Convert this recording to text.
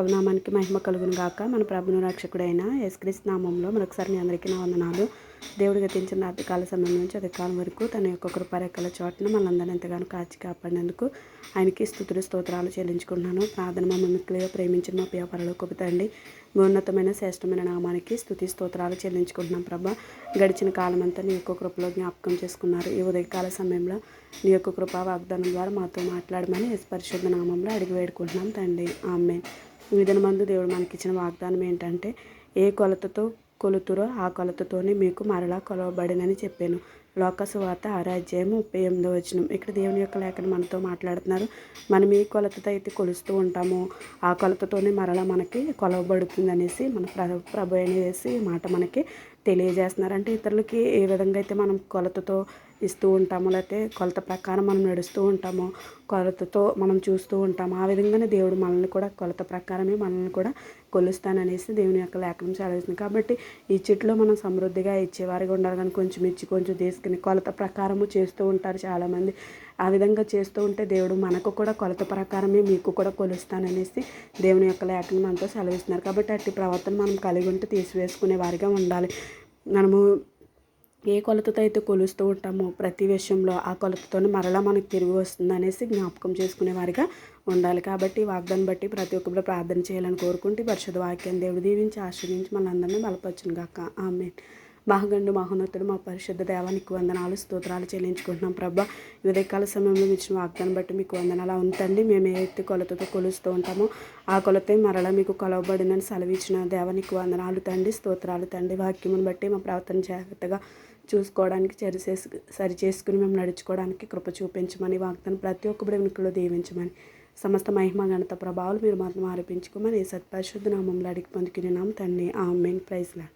ప్రభునామానికి మహిమ కలుగును గాక. మన ప్రభును రక్షకుడైన యశ్క్రీస్ నామంలో మరొకసారి మీ అందరికీ నా వందనాలు. దేవుడు గతించిన రాత్రికాల సమయం నుంచి అధికాలం వరకు తన యొక్క కృపరెక్కల చోటను మనందరిని ఎంతగానో కాచి కాపాడినందుకు ఆయనకి స్థుతులు స్తోత్రాలు చెల్లించుకుంటున్నాను. ప్రార్థన మమ్మల్ని ప్రేమించిన మా ప్రియ కొబుతండి ఉన్నతమైన శ్రేష్టమైన నామానికి స్థుతి స్తోత్రాలు చెల్లించుకుంటున్నాం ప్రభా. గడిచిన కాలం అంతా నీ యొక్క కృపలో జ్ఞాపకం చేసుకున్నారు. ఈ ఉదయకాల సమయంలో నీ యొక్క కృపా వాగ్దానం ద్వారా మాతో మాట్లాడమని పరిశుద్ధ నామంలో అడిగి వేడుకుంటున్నాం తండ్రి. ఆమె విధన మందు దేవుడు మనకిచ్చిన వాగ్దానం ఏంటంటే ఏ కొలతతో కొలుతురో ఆ కొలతతోనే మీకు మరలా కొలవబడినని చెప్పాను. లోకసువాత ఆరాధ్యాయం ముప్పై ఎనిమిదో వచ్చిన ఇక్కడ దేవుని యొక్క లేఖను మనతో మాట్లాడుతున్నారు. మనం ఏ కొలతతో అయితే కొలుస్తూ ఉంటామో ఆ కొలతతోనే మరలా మనకి కొలవబడుతుంది అనేసి మన ప్రభు ప్రభు అనేసి మాట మనకి తెలియజేస్తున్నారు. అంటే ఇతరులకి ఏ విధంగా అయితే మనం కొలతతో ఇస్తూ ఉంటామో లేకపోతే కొలత ప్రకారం మనం నడుస్తూ ఉంటామో కొలతతో మనం చూస్తూ ఉంటాము ఆ విధంగానే దేవుడు మనల్ని కూడా కొలత ప్రకారమే మనల్ని కూడా కొలుస్తాననేసి దేవుని యొక్క లేఖనం చదివిస్తుంది కాబట్టి ఈ చెట్లో మనం సమృద్ధిగా ఇచ్చేవారిగా ఉండాలి. కానీ కొంచెం ఇచ్చి కొంచెం తీసుకుని కొలత ప్రకారము చేస్తూ ఉంటారు చాలామంది. ఆ విధంగా చేస్తూ ఉంటే దేవుడు మనకు కూడా కొలత ప్రకారమే మీకు కూడా కొలుస్తాననేసి దేవుని యొక్క లేఖను మనతో సెలవిస్తున్నారు. కాబట్టి అట్టి ప్రవర్తన మనం కలిగి ఉంటే తీసివేసుకునే వారిగా ఉండాలి. మనము ఏ కొలతతో అయితే కొలుస్తూ ఉంటామో ప్రతి విషయంలో ఆ కొలతతోనే మరలా మనకు తిరిగి వస్తుంది అనేసి జ్ఞాపకం చేసుకునే వారిగా ఉండాలి. కాబట్టి వాగ్దాన్ని బట్టి ప్రతి ఒక్కరు ప్రార్థన చేయాలని కోరుకుంటే పరిశుద్ధ వాక్యం దేవుడు దీవించి ఆశ్రయించి మనందరినీ బలపరచును గాక ఆమె మహాగండు మహోన్నతుడు మా పరిశుద్ధ దేవానికి వందనాలు స్తోత్రాలు చెల్లించుకుంటున్నాం ప్రభా. ఉదయకాల సమయంలో ఇచ్చిన వాగ్దాన్ని బట్టి మీకు వందనాలు ఉంటండి మేము ఏ ఎత్తి కొలతతో కొలుస్తూ ఉంటామో ఆ కొలతే మరలా మీకు కొలవబడినని సెలవిచ్చిన దేవానికి వందనాలు తండి స్తోత్రాలు తండి వాక్యమును బట్టి మా ప్రవర్తన జాగ్రత్తగా చూసుకోవడానికి సరి సరి చేసుకుని మేము నడుచుకోవడానికి కృప చూపించమని వాగ్దాన్ని ప్రతి ఒక్క ప్రేమికులు దీవించమని సమస్త మహిమ గణత ప్రభావాలు మీరు మాత్రం ఆరోపించుకోమని సత్పరిశుద్ధ నామంలో అడిగి పొందుకునే నామ తండ్రి. ఆ మెయిన్ ప్రైజ్లా